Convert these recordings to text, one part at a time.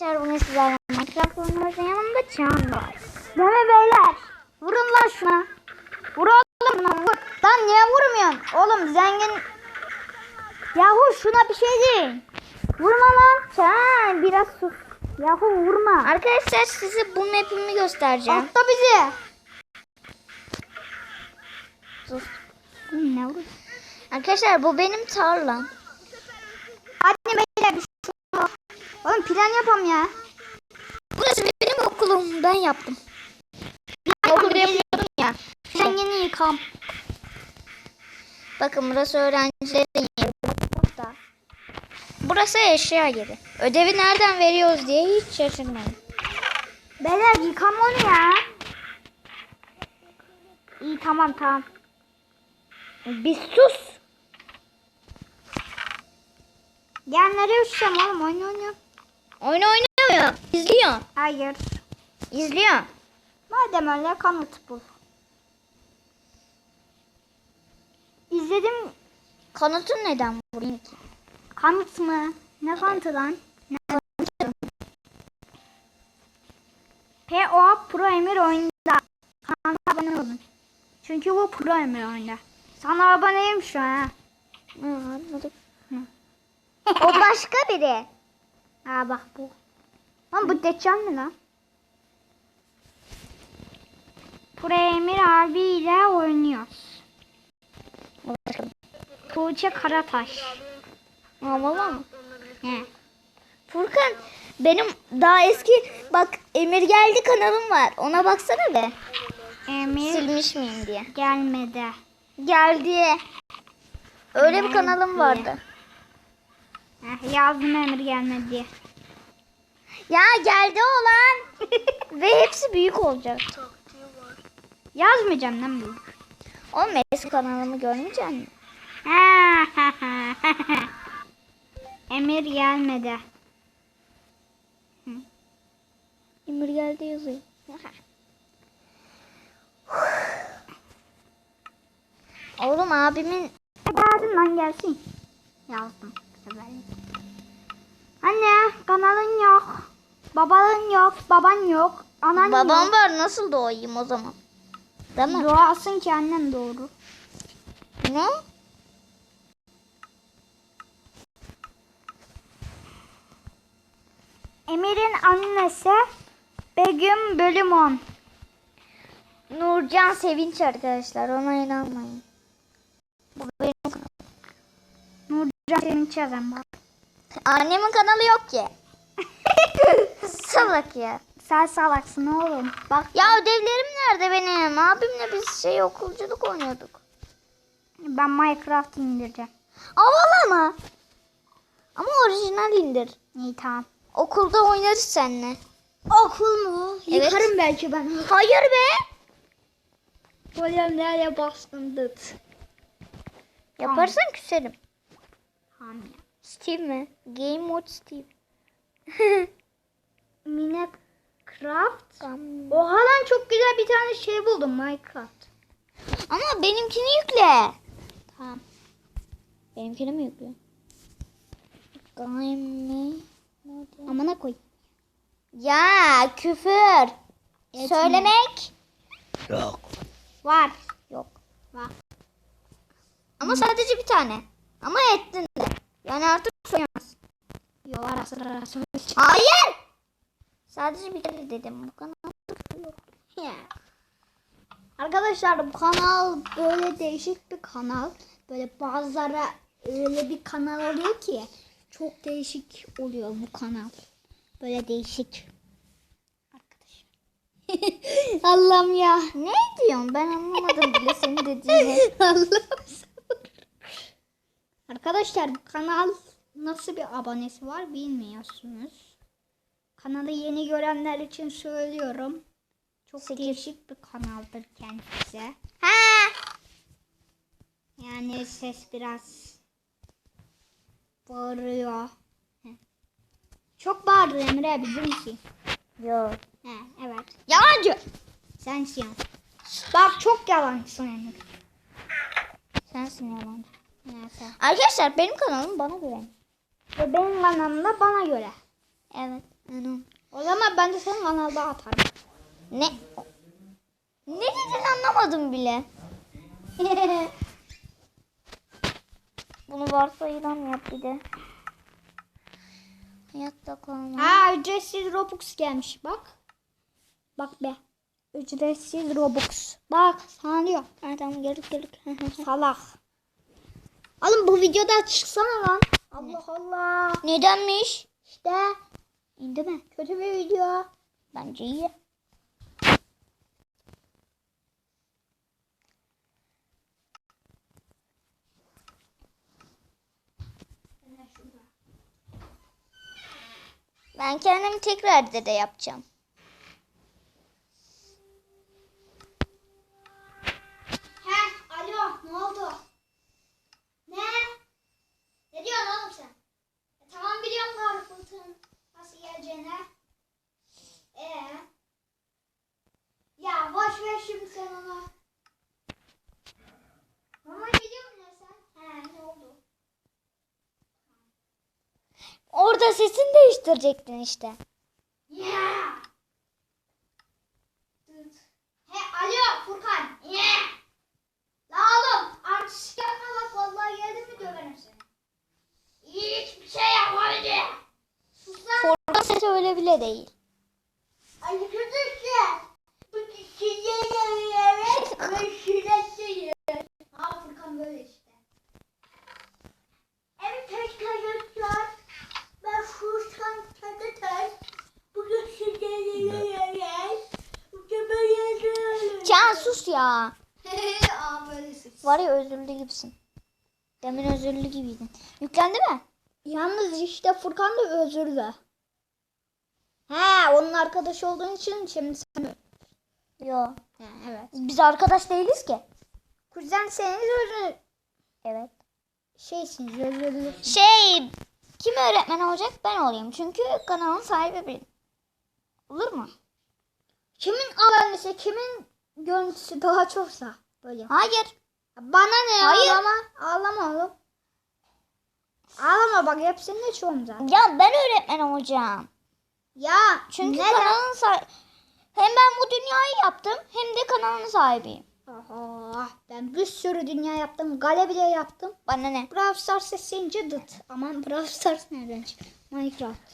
Arkadaşlar bugün sizlerle Minecraft oynuyoruz. Yanımda Can var. Değil mi beyler? Vurun lan şuna. Vur oğlum lan vur. Lan niye vurmuyorsun? Oğlum zengin. Yahu şuna bir şey deyin. Vurma lan. Can biraz sus. Yahu vurma. Arkadaşlar size bu map'imi göstereceğim. Atla bizi. Sus. Ne vur? Arkadaşlar bu benim tarlam. Şey Oğlum plan yapam ya. Burası benim okulum. Ben yaptım. Okulda yapıyordum ya. Sen yeni yıkam. Bakın burası öğrencilerin yeri. Burada. Burası eşya yeri. Ödevi nereden veriyoruz diye hiç şaşırmadım. Beyler yıkam onu ya. İyi tamam tamam. Bir sus. Nereye uçacağım oğlum oyun oynuyorum. Oyun oynamıyor. İzliyor. Hayır. İzliyor. Madem öyle kanıt bul. İzledim. Kanıtı neden vurayım ki? Kanıt mı? Ne kanıtı lan? Ne kanıtı? PO Pro Emir oyunda. Kanala abone olun. Çünkü bu Pro Emir oyunda. Sana aboneyim şu an. Anladım. o başka biri. Ha bak bu. Lan bu Deccan mı lan? Premier abiyle oynuyoruz. Tuğçe Karataş. Aa valla mı? He. Furkan benim daha eski bak Emir geldi kanalım var. Ona baksana be. Emir silmiş miyim diye. Gelmedi. Geldi. Öyle bir kanalım vardı. Heh, yazdım Emir gelmedi diye. Ya geldi olan. Ve hepsi büyük olacak. Yazmayacağım lan büyük. Oğlum eski kanalımı görmeyecek misin? Emir gelmedi. Hı. Emir geldi yazıyor. Oğlum abimin... Geldim lan gelsin. Yazdım. Anne kanalın yok. Babanın yok. Baban yok. Anan Babam yok. var nasıl doğayım o zaman? Değil mi? Doğasın ki annem doğru. Ne? Emir'in annesi Begüm bölüm 10. Nurcan Sevinç arkadaşlar ona inanmayın. Bu benim. Nurcan Sevinç yazan bak. Annemin kanalı yok ki. Salak ya. Sen salaksın oğlum. Bak Ya ödevlerim nerede benim? Abimle biz şey okulculuk oynuyorduk. ben Minecraft indireceğim. Aval ama. Ama orijinal indir. İyi tamam. Okulda oynarız seninle. Okul mu? Evet. Yıkarım belki ben. Hayır be. Hocam nereye bastın dıt. Yaparsan küserim. Ya. Steve mi? Game mode Steve. Minecraft. Oha lan çok güzel bir tane şey buldum Minecraft. Ama benimkini yükle. Tamam. Benimkini mi yükle? Game mode. Amına koy. Ya küfür. Etme. Söylemek Var. yok. Var. Ama sadece bir tane. Ama ettin. Yani artık soyamaz. Yo ara sıra söyle. Hayır. Sadece bir kere dedim. Bu kadar yok. Ya. Arkadaşlar bu kanal böyle değişik bir kanal. Böyle bazıları öyle bir kanal oluyor ki çok değişik oluyor bu kanal. Böyle değişik. Arkadaşlar. Allah'ım ya. Ne diyorsun? Ben anlamadım bile senin dediğini. Allah'ım. Arkadaşlar kanal nasıl bir abonesi var bilmiyorsunuz. Kanalı yeni görenler için söylüyorum. Çok Sekiz. değişik bir kanaldır kendisi. ha. Yani ses biraz bağırıyor. Çok bağırdı Emre bizim için. Yok. He, evet. Yalancı. Sensin. Bak çok yalancısın Emre. Sensin yalancı. Neyse. Arkadaşlar benim kanalım bana güven. Ve benim kanalımda bana göre. Evet. Anam. O zaman ben de senin kanalda atarım. Ne? Ne dedin anlamadım bile. Bunu varsayılan yap bir de. Hayatta kalma. ha ücretsiz Robux gelmiş bak. Bak be. Ücretsiz Robux. Bak sana diyor. Ha, tamam gördük gördük. Salak. Oğlum bu videoda çıksana lan. Allah Allah. Nedenmiş? İşte değil mi? kötü bir video. Bence iyi. Ben kendim tekrar dede yapacağım. He alo ne oldu? Diyorsun oğlum sen? E, tamam biliyorum Garfield'ın nasıl geleceğini. Ee? Ya boş ver şimdi sen onu. Ama biliyor musun sen? He ne oldu? Orada sesini değiştirecektin işte. Yeah. Dıt. He alo Furkan. Yeah. La oğlum artist yapma bak vallahi geldim mi döverim seni. Hiçbir şey. Sus lan. Orada sesi öyle bile değil. Arkadaşlar. Bu yarıyarak ve şiddetliyiz. Ha Furkan böyle işte. Evet arkadaşlar. Ben Furkan Çatatar. Bugün yarıyarak. Bugün böyle Can sus ya. Var ya özürlü gibisin. Demin özürlü gibiydin. Yüklendi mi? Yalnız işte Furkan da özürlü. He onun arkadaşı olduğun için şimdi sen Yo. He, evet. Biz arkadaş değiliz ki. Kuzen senin özür Evet. şeysin özürlü. Şey kim öğretmen olacak ben olayım. Çünkü kanalın sahibi benim. Olur mu? Kimin abonesi kimin görüntüsü daha çoksa böyle. Hayır. Bana ne? Hayır. Ağlama. Ağlama oğlum. Ağlama bak hepsinin de çoğum zaten. Ya ben öğretmen olacağım. Ya Çünkü neden? kanalın sahibi. Hem ben bu dünyayı yaptım hem de kanalın sahibiyim. Oha, ben bir sürü dünya yaptım. Gale bile yaptım. Bana ne? Brawl Stars sesince dıt. Aman Brawl Stars nereden çıktı? Minecraft.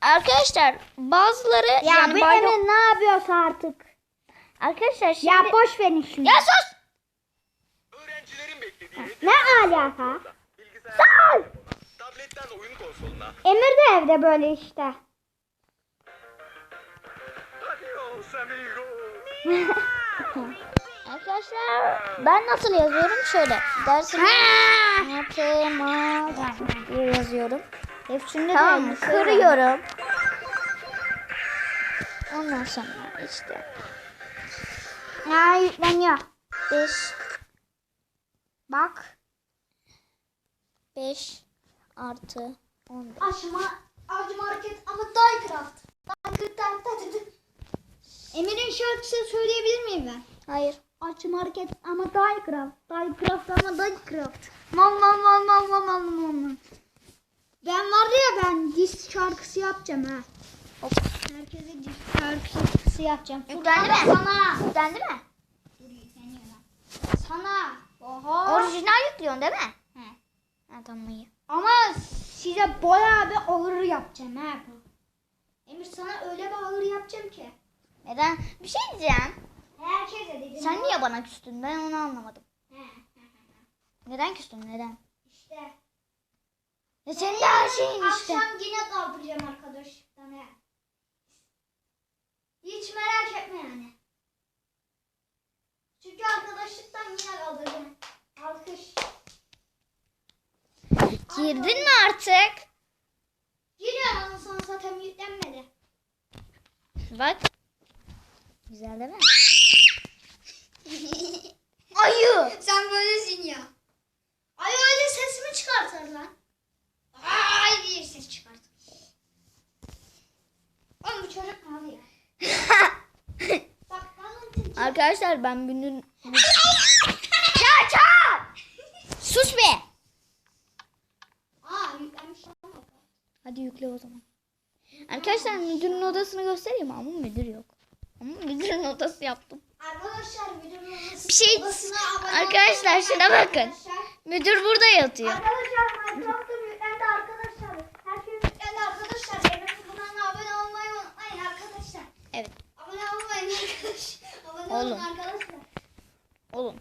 Arkadaşlar bazıları Ya yani bayram- ne yapıyorsa artık. Arkadaşlar şimdi... Ya boş verin şimdi. Ya sus! Ne alaka? bilgisayar, tabletten oyun konsoluna. Emir de evde böyle işte. Arkadaşlar ben nasıl yazıyorum? Şöyle. Dersimi matematik diye yazıyorum. Hepsinde Tamam de şey. Kırıyorum. Ondan sonra işte Ya yükleniyor. 5 Bak. 5 artı 15. Açma, açma hareket ama. Diecraft. Emir'in şarkısını söyleyebilir miyim ben? Hayır. Açma hareket ama Diecraft. Diecraft ama Diecraft. Mal mal mal mal mal mal mal mal. Ben var ya ben diss şarkısı yapacağım ha. Hop. Herkese diss şarkısı yapacağım. Yüklendi mi? Sana. Yüklendi mi? Sana. Oha. Orijinal yüklüyorsun değil mi? He. Ha tamam iyi. Ama size bayağı bir ağır yapacağım ha bu. Emir sana öyle bir ağır yapacağım ki. Neden? Bir şey diyeceğim. Herkese dedim. Sen niye bana küstün? Ben onu anlamadım. He, he, he, he. Neden küstün? Neden? İşte. Ya senin de her şeyin işte. Akşam yine kaldıracağım arkadaşlıktan he. Hiç merak etme yani. Çünkü arkadaşlıktan yine kaldıracağım. Alkış. Girdin mi artık? Giriyorum ama sana zaten yüklenmedi. Bak. Güzel değil mi? Ayı. Sen böylesin ya. Ay öyle sesimi çıkartır lan. Ay diye ses çıkartır. Oğlum bu çocuk ne oluyor? Bak ben Arkadaşlar ben bugün... ya çağır! Sus be. Yüklenmiş. Hadi yükle o zaman. Arkadaşlar müdürün odasını göstereyim ama müdür yok. Ama müdürün odası yaptım. Arkadaşlar videonun odası- Bir şey arkadaşlar şuna bakın. arkadaşlar. Müdür burada yatıyor. Arkadaşlar Minecraft'ta yüklendi arkadaşlar. Her şey yüklendi arkadaşlar. Emre kanalına abone olmayı unutmayın arkadaşlar. Evet. Abone olmayın arkadaşlar. Abone olun Oğlum. arkadaşlar. Oğlum.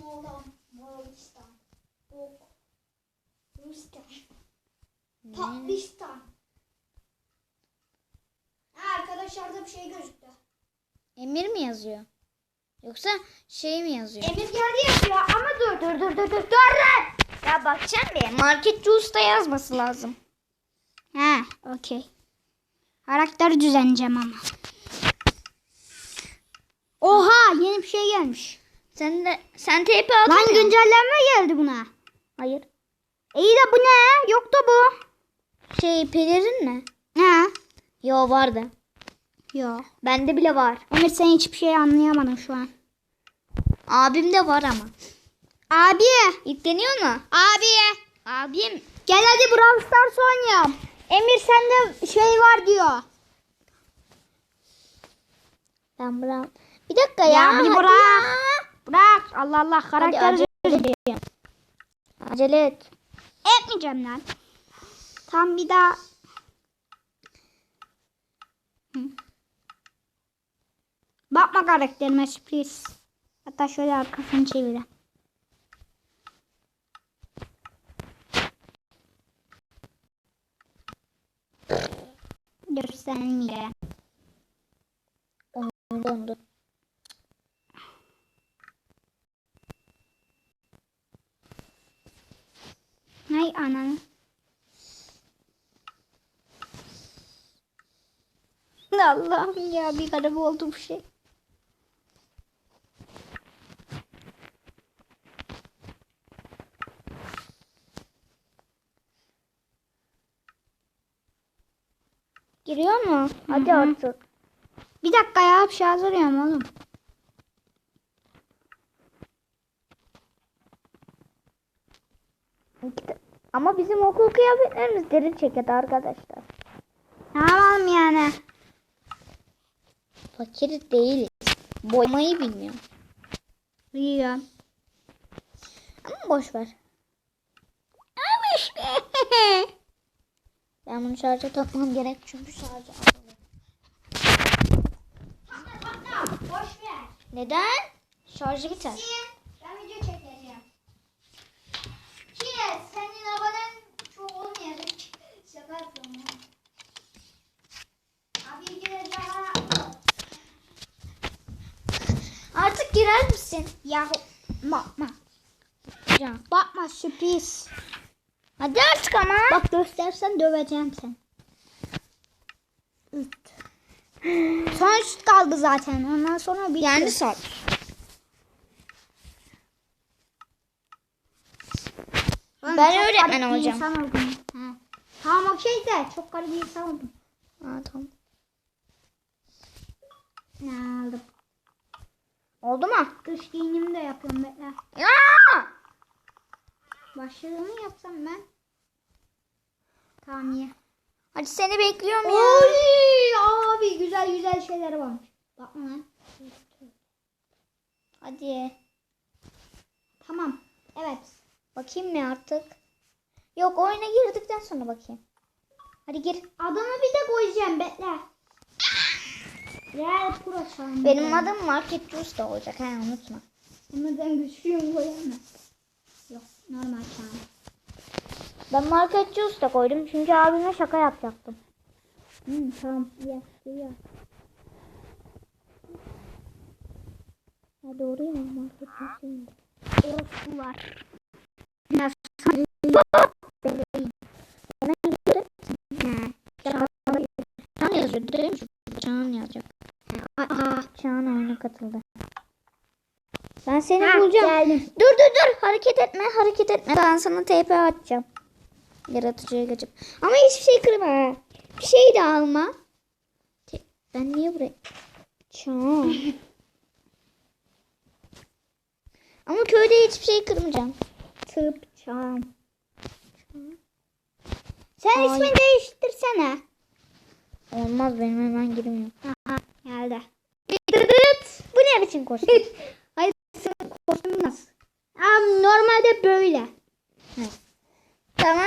Moğol, Moğolistan, Bok, Rusistan, Pakistan. Ha, arkadaşlarda bir şey gözüktü. Emir mi yazıyor? Yoksa şey mi yazıyor? Emir geldi yazıyor ama dur dur dur dur dur dur lan. Ya bakacağım bir. Marketçi usta yazması lazım. Ha, okey. Karakter düzenleyeceğim ama. Oha, yeni bir şey gelmiş. Sen de sen TP atmıyor Lan güncelleme geldi buna. Hayır. İyi de bu ne? Yoktu bu. Şey pelerin mi? Ha? Yo vardı. Yok. Bende bile var. Emir sen hiçbir şey anlayamadın şu an. Abimde var ama. Abi. Yükleniyor mu? Abi. Abim. Gel hadi Brawl Stars oynayalım. Emir sende şey var diyor. Ben bırak. Bir dakika ya. Ya, bir hadi bırak. ya. Bırak. Allah Allah Hadi karakter acele edeceğim. Acele et. etmeyeceğim lan. Tam bir daha. Hı. Bakma karakterime sürpriz. Hatta şöyle arkasını çevireyim. Göstermeyeceğim. Oyun dondu. Hay ananı. Allah'ım ya bir garip oldu bu şey. Giriyor mu? Hadi hı. artık. Bir dakika ya bir şey hazırlıyorum oğlum. Ama bizim okul kıyafetlerimiz deri ceket arkadaşlar. Yapalım yani? Fakir değiliz. Boymayı bilmiyorum. Biliyorum. Ama boş ver. Ama işte. ben bunu şarja takmam gerek çünkü şarjı azalıyor. Boş ver. Neden? Şarjı biter. Ben video çekeceğim. Ki senin abonen çok olmayacak. Şaka yapıyorum ya. Abi gireceğim. Artık girer misin? Yahu bakma. Can. Bakma sürpriz. Hadi artık ama. Bak göstersen döveceğim sen. Son üst kaldı zaten. Ondan sonra bitti. Yani. Oğlum, Ben çok öğretmen olacağım. insan oldum. Ha. Tamam okey de çok garip bir insan oldum. Aa, tamam. Ne aldım? Oldu mu? Dış giyinimi de yapıyorum bekle. Ya! Başlığını yapsam ben. Tamam iyi. Hadi seni bekliyorum ya. Oy abi güzel güzel şeyler varmış. Bakma lan. Hadi. Tamam. Evet. Bakayım mı artık? Yok oyuna girdikten sonra bakayım. Hadi gir. Adımı bir de koyacağım bekle. Benim adım Market Usta olacak. Ha unutma. Ama ben güçlüyüm koyamam. Yok normal çağım. Ben marketçi usta koydum çünkü abime şaka yapacaktım. Hmm, tamam. Ya, ya. Ha doğru ya marketçi ustayım. Orası var. Çağan yazıyor değil mi? Çağan yazacak. Aa, Çağan oyuna katıldı. Ben seni Ha, bulacağım. geldim. Dur dur dur. Hareket etme hareket etme. Ben sana TP atacağım. Yaratıcıya geçip. Ama hiçbir şey kırma. Bir şey de alma. Ben niye buraya? Çağan. Ama köyde hiçbir şey kırmayacağım. tıp çağım. Sen Ay. ismini değiştirsene. Olmaz benim hemen girmiyor. Geldi. Bu ne biçim kostüm? Hayır senin kostümün nasıl? Abi normalde böyle. tamam.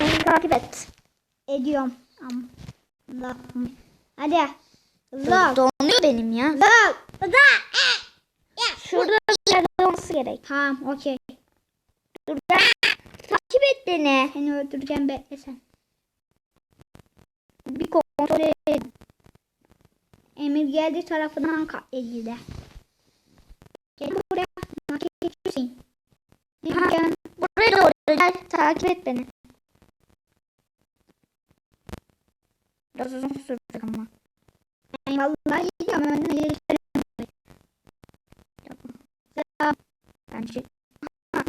Beni takip et. Ediyorum. Am- Allah'ım. Hadi. Hızlı ol. Donuyor benim ya. Hızlı ol. Hızlı ol. Şurada bir yerde olması gerek. Tamam okey. Dur gel. Takip et beni. Seni öldüreceğim bekle sen. Bir kontrol et. Emir geldi tarafından katledildi. Gel buraya. Maket geçiyorsun. Ha. Buraya doğru gel. Takip et beni. Biraz uzun sürecek ama. Ben vallahi gidiyorum. Önden geliştirelim. Bence. Ha.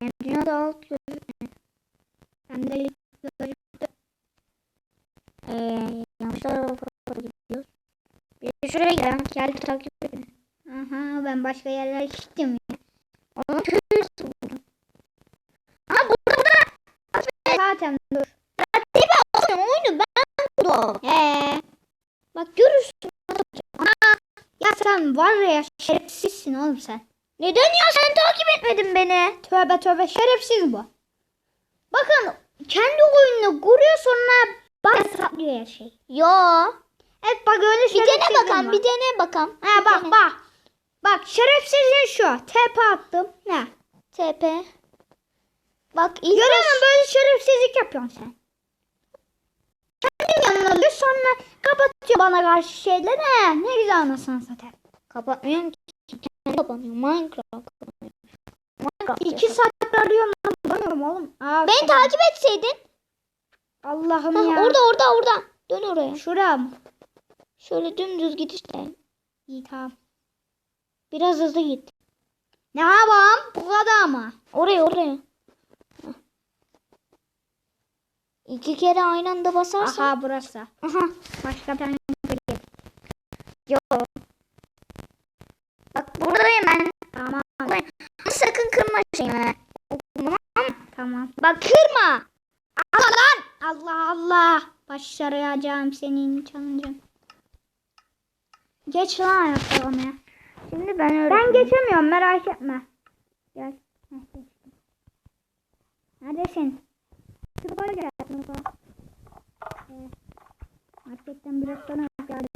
Yani dünyada alt gözü. Ben de Eee yanlış tarafa gidiyoruz. Bir şuraya gidelim. Gel takip beni. Aha ben başka yerlere gittim. Onu görüyorsun burada. Aha burada burada. Zaten dur. Mi? Oğlum oyunu ben kurdum. Ee, Bak görürsün. ya sen var ya şerefsizsin oğlum sen. Neden ya sen takip etmedin beni? Tövbe tövbe şerefsiz bu. Bakın kendi oyununu kuruyor sonra bak saplıyor her şey. Yo. Evet bak öyle Bir şerefsizliğin dene bakalım, var. bir dene bakalım. Ha Bir bak dene. bak. Bak şerefsizliğin şu. Tepe attım. Ne? TP. Bak ilk Görüyor musun böyle şerefsizlik yapıyorsun sen. Kendin yanına alıyor sonra kapatıyor bana karşı şeyleri. He, ne güzel anasını satayım. kapatmıyorum ki. Kendi kapanıyor. Minecraft kapanıyor. Minecraft İki yapıyor. saat arıyorum lan bulamıyorum oğlum. Aa, Beni takip etseydin. Allah'ım ya. orada orada orada. Dön oraya. Şura mı? Şöyle dümdüz git işte. İyi tamam. Biraz hızlı git. Ne yapalım? Bu kadar mı? Oraya oraya. İki kere aynı anda basarsan. Aha burası. Aha. Başka bir tane Yo. Bak buradayım ben. Tamam sakın kırma şeyimi. Tamam. tamam. Bak kırma. Allah Allah. Başaracağım senin çalıncın. Geç lan ayaklarımı ya. Şimdi ben öyle. Ben geçemiyorum merak etme. Gel. Neredesin? Şuraya gel. Marketten biraz sonra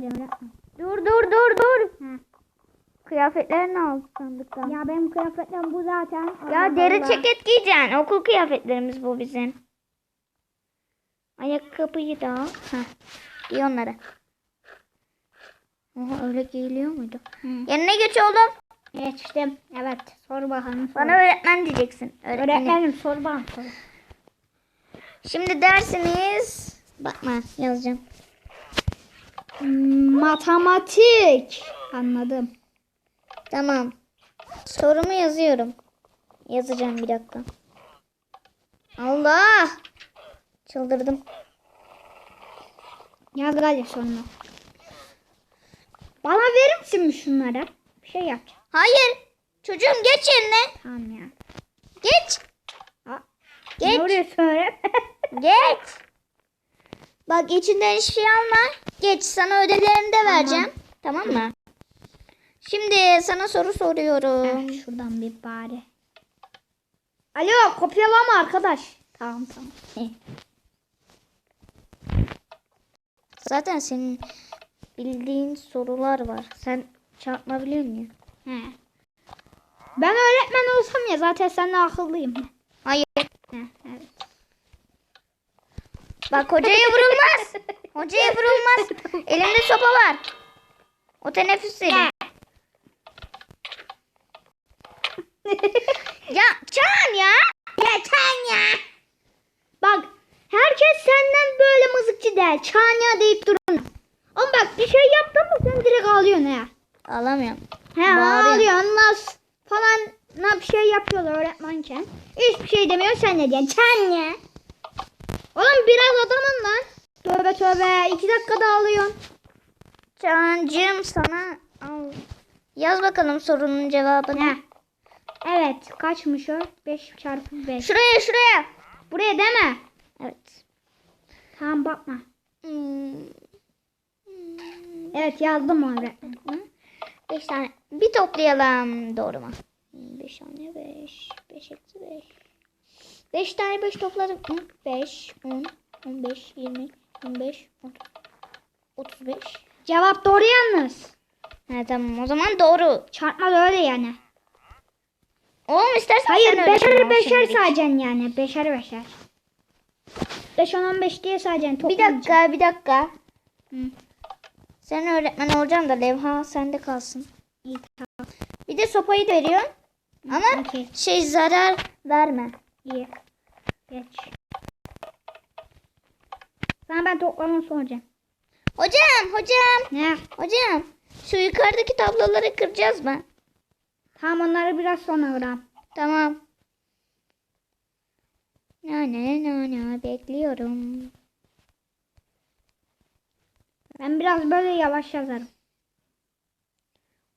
yapma. Dur dur dur dur. Ha. Kıyafetlerini al sandıktan. Ya, Ya benim kıyafetlerim bu zaten. Allah deri Allah. ceket giyeceksin. Okul kıyafetlerimiz bu bizim. Ayakkabıyı da. Heh. Giy onları. Oha öyle giyiliyor muydu? Hı. Yerine geç oğlum. Geçtim. Evet. Sor bakalım. Sor. Bana öğretmen diyeceksin. Öğretmenim. Öğretmenim sor bana sor. Şimdi dersiniz. Bakma yazacağım. Hmm, Matematik. Anladım. Tamam. Sorumu yazıyorum. Yazacağım bir dakika. Allah! Çıldırdım. Yaz hadi sonuna. Bana verir misin mi şunları? Bir şey yapacağım. Hayır. Çocuğum geç yerine. Tamam ya. Geç. Ha, Geç. Ne oluyor söyle? Geç. Bak içinden hiçbir şey alma. Geç sana ödevlerini de vereceğim. Tamam mı? Şimdi sana soru soruyorum. Heh, Şuradan bir bari. Alo kopyalama arkadaş. Tamam tamam. Zaten senin bildiğin sorular var. Sen çarpma biliyor musun? He. Ben öğretmen olsam ya zaten senden akıllıyım. Hayır. Heh, evet. Bak hocaya vurulmaz. Hocaya vurulmaz. Elimde sopa var. O teneffüs senin. ya Çağan ya. Ya Çanya. Bak herkes senden böyle mızıkçı der. Çanya deyip durun. Bir şey yaptın mı sen direkt ağlıyorsun ha. Ağlamıyorum. He Bağırıyor. ağlıyor nas falan ne bir şey yapıyorlar öğretmenken. Hiçbir şey demiyor sen ne diyorsun? Çanya. Oğlum biraz adamın lan. Tövbe tövbe iki dakikada ağlıyorsun. Çağancığım sana al. Yaz bakalım sorunun cevabını. Ne? Evet kaçmış o? 5 çarpı 5. Şuraya şuraya. Buraya deme. Evet. Tamam bakma. Hmm. Evet yazdım öğretmenim. Beş tane. Bir toplayalım. Doğru mu? Beş tane beş. Beş eksi beş. Beş tane beş topladım. Hı, Beş, on, on beş, yirmi, on beş, otuz. Otuz beş. Cevap doğru yalnız. Ha, tamam o zaman doğru. Çarpma da öyle yani. Oğlum istersen Hayır beşer beşer sayacaksın yani. Beşer beşer. 5 10 15 diye sayacaksın. Bir toplamayacaksın. dakika bir dakika. Hı. Sen öğretmen olacaksın da levha sende kalsın. İyi tamam. Bir de sopayı da veriyorsun. Ama Okey. şey zarar verme. İyi. Geç. Sana ben toplamını soracağım. Hocam hocam Ne? hocam. Şu yukarıdaki tabloları kıracağız mı? Tamam onları biraz sonra kıralım. Tamam. Na na na na bekliyorum. Ben biraz böyle yavaş yazarım.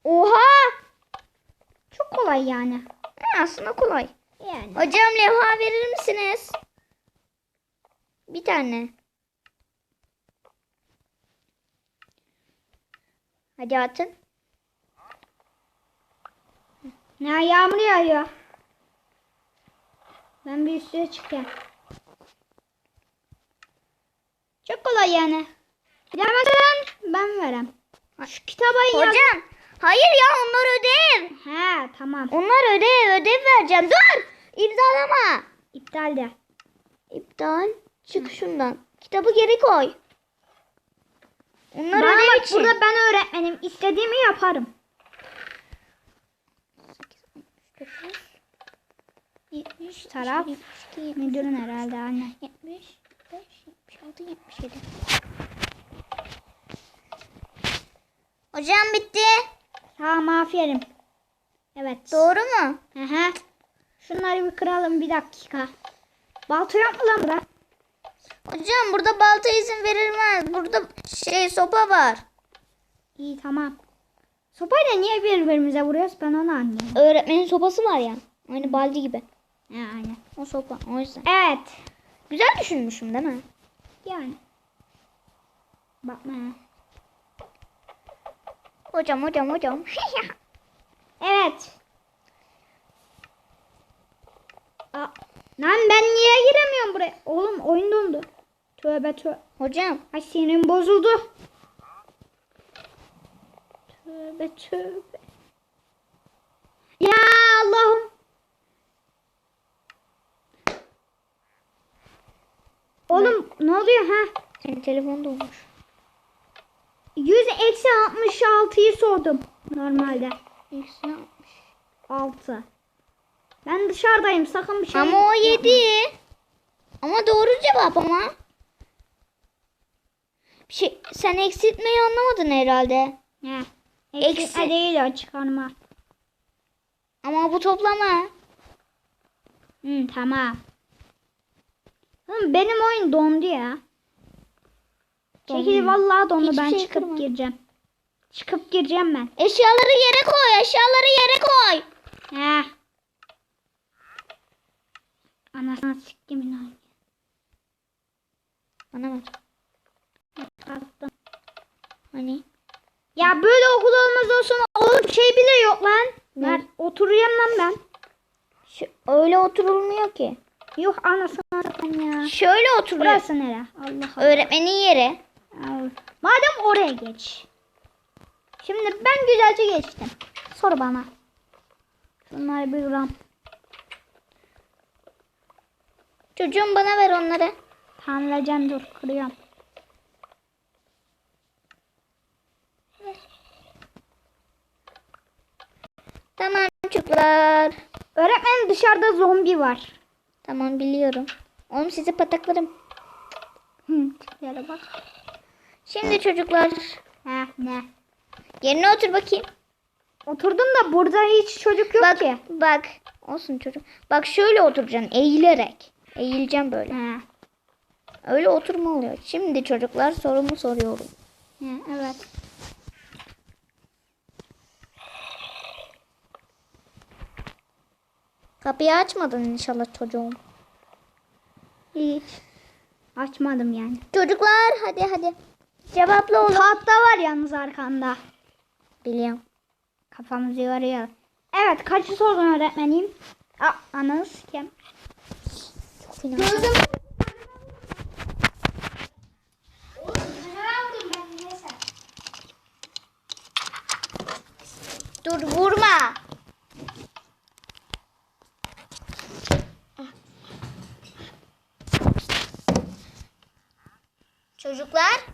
Oha! Çok kolay yani. Aslında kolay. Yani. Hocam levha verir misiniz? Bir tane. Hadi atın. Ne yağmur yağıyor. Ben bir üstüne çıkayım. Çok kolay yani. Bilemezsen ben verem. Şu kitaba yaz. Hocam. Hayır ya onlar ödev. He tamam. Onlar ödev ödev vereceğim. Dur. İmzalama. İptal de. İptal. Çık şundan. Kitabı geri koy. Onlar Bana ödev bak için. burada ben öğretmenim. İstediğimi yaparım. 70 Taraf. 72, Müdürün herhalde anne. 75, 76, 77. Hocam bitti. Tamam aferin. Evet. Doğru mu? Aha. Şunları bir kıralım bir dakika. Balta yok mu lan burada? Hocam burada balta izin verilmez. Burada şey sopa var. İyi tamam. Sopayla niye birbirimize vuruyoruz ben onu anlıyorum. Öğretmenin sopası var ya. Aynı baldi gibi. Yani. O sopa. O yüzden. Evet. Güzel düşünmüşüm değil mi? Yani. Bakma. Hocam hocam hocam. Evet. Aa, lan ben niye giremiyorum buraya? Oğlum oyun dondu. Tövbe tövbe. hocam. Ay sinirim bozuldu. Tövbe tövbe. Ya Allah'ım. Oğlum ne oluyor ha? Senin telefon dolmuş. 100 eksi 66'yı sordum normalde. Eksi yapmış. 6. Ben dışarıdayım sakın bir şey Ama o 7. Ama doğru cevap ama. Bir şey, sen eksiltmeyi anlamadın herhalde. Ne? Eksi. Eksi değil o çıkarma. Ama bu toplama. Hı, tamam. Oğlum benim oyun dondu ya. Çekil Dondu. vallahi dondu Hiçbir ben şey çıkıp kırma. gireceğim. Çıkıp gireceğim ben. Eşyaları yere koy. Eşyaları yere koy. He. Anasını siktimin oyunu. Bana ver. Kalktım. Hani? Ya böyle okul olmaz olsun. Oğlum şey bile yok lan. Ne? Ben oturuyorum lan ben. Şu, öyle oturulmuyor ki. Yok anasını satayım ya. Şöyle oturuyor. Burası nere? Allah Allah. Öğretmenin yeri. Madem oraya geç. Şimdi ben güzelce geçtim. Sor bana. Şunları bir gram. Çocuğum bana ver onları. Tamamlayacağım dur kırıyorum. Tamam çocuklar. Öğretmenim dışarıda zombi var. Tamam biliyorum. Oğlum sizi pataklarım. Tiplere bak. Şimdi çocuklar. Ha, ne? Yerine otur bakayım. Oturdum da burada hiç çocuk yok bak, ki. Bak olsun çocuk. Bak şöyle oturacaksın eğilerek. Eğileceğim böyle. Ha. Öyle oturma oluyor. Şimdi çocuklar sorumu soruyorum. Ha, evet. Kapıyı açmadın inşallah çocuğum. Hiç. Açmadım yani. Çocuklar hadi hadi. Cevapla oğlum. Tahta var yalnız arkanda. Biliyorum. Kafamızı yoruyor. Evet kaçı sordun öğretmenim? Aa, ananı sikem. Gözüm. Dur vurma. Çocuklar.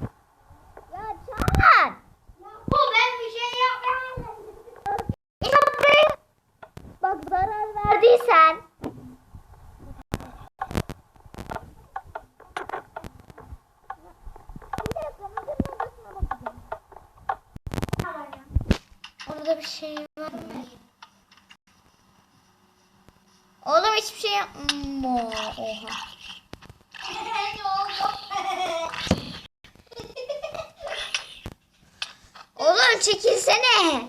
Oha oha. Oğlum çekilsene.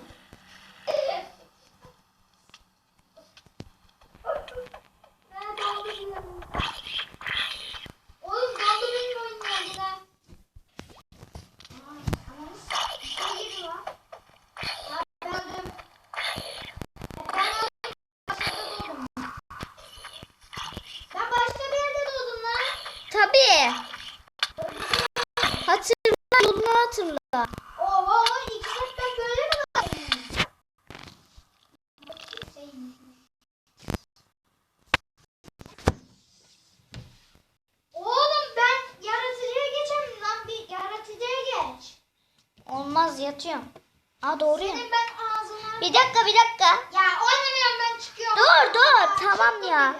ya.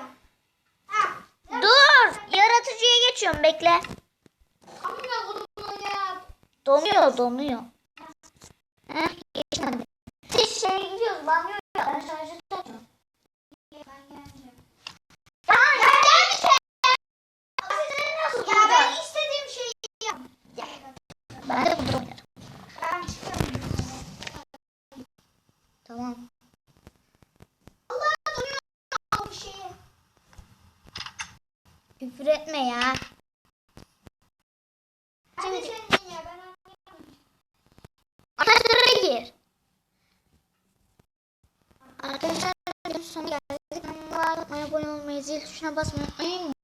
Dur. Yaratıcıya geçiyorum bekle. Donuyor donuyor. Heh geçtim. Biz şeye gidiyoruz banyoya. Tamam. Küfür etme ya. Şimdi... Arkadaşlara gir. Arkadaşlar sonu geldik. Kanalıma abone olmayı, zil tuşuna basmayı unutmayın.